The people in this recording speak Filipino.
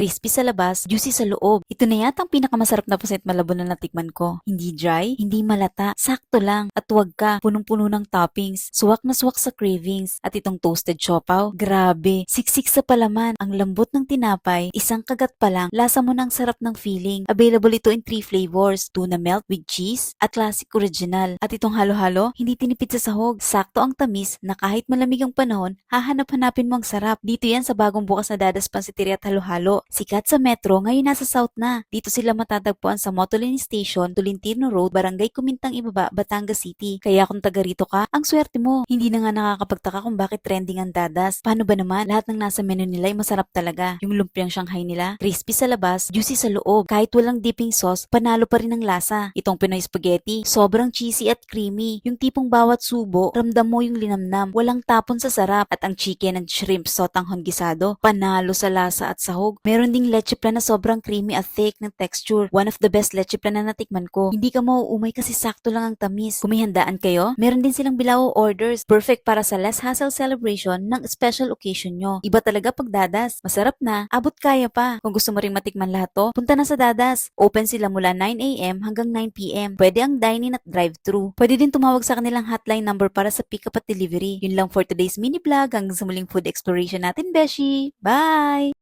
Crispy sa labas, juicy sa loob. Ito na yata ang pinakamasarap na pusit malabon na natikman ko. Hindi dry, hindi malata, sakto lang. At wag ka, punong-puno ng toppings. Suwak na suwak sa cravings. At itong toasted siopaw, grabe. Siksik sa palaman, ang lambot ng tinapay, isang kagat pa lang, lasa mo ng sarap ng feeling. Available ito in three flavors, tuna melt with cheese at classic original. At itong halo-halo, hindi tinipid sa sahog. Sakto ang tamis na kahit malamig ang panahon, hahanap-hanapin mo ang sarap. Dito yan sa bagong bukas na dadas pansiteria at halo-halo. Sikat sa metro, ngayon nasa south na. Dito sila matatagpuan sa Motolin Station, Tolentino Road, Barangay Kumintang Ibaba, Batangas City. Kaya kung taga rito ka, ang swerte mo. Hindi na nga nakakapagtaka kung bakit trending ang dadas. Paano ba naman? Lahat ng nasa menu nila ay masarap talaga. Yung lumpiang Shanghai nila, crispy sa labas, juicy sa loob. Kahit walang dipping sauce, panalo pa rin ang lasa. Itong Pinoy spaghetti, sobrang cheesy at creamy. Yung tipong bawat subo, ramdam mo yung linamnam. Walang tapon sa sarap. At ang chicken and shrimp sotang hongisado, panalo sa lasa at sahog. Meron ding leche plan na sobrang creamy at thick ng texture. One of the best leche plan na natikman ko. Hindi ka mauumay kasi sakto lang ang tamis. Kung may handaan kayo, meron din silang bilao orders. Perfect para sa less hassle celebration ng special occasion nyo. Iba talaga pag dadas. Masarap na, abot kaya pa. Kung gusto mo ring matikman lahat to, punta na sa dadas. Open sila mula 9am hanggang 9pm. Pwede ang dine-in at drive-thru. Pwede din tumawag sa kanilang hotline number para sa pick-up at delivery. Yun lang for today's mini vlog. Hanggang sa muling food exploration natin, Beshi. Bye!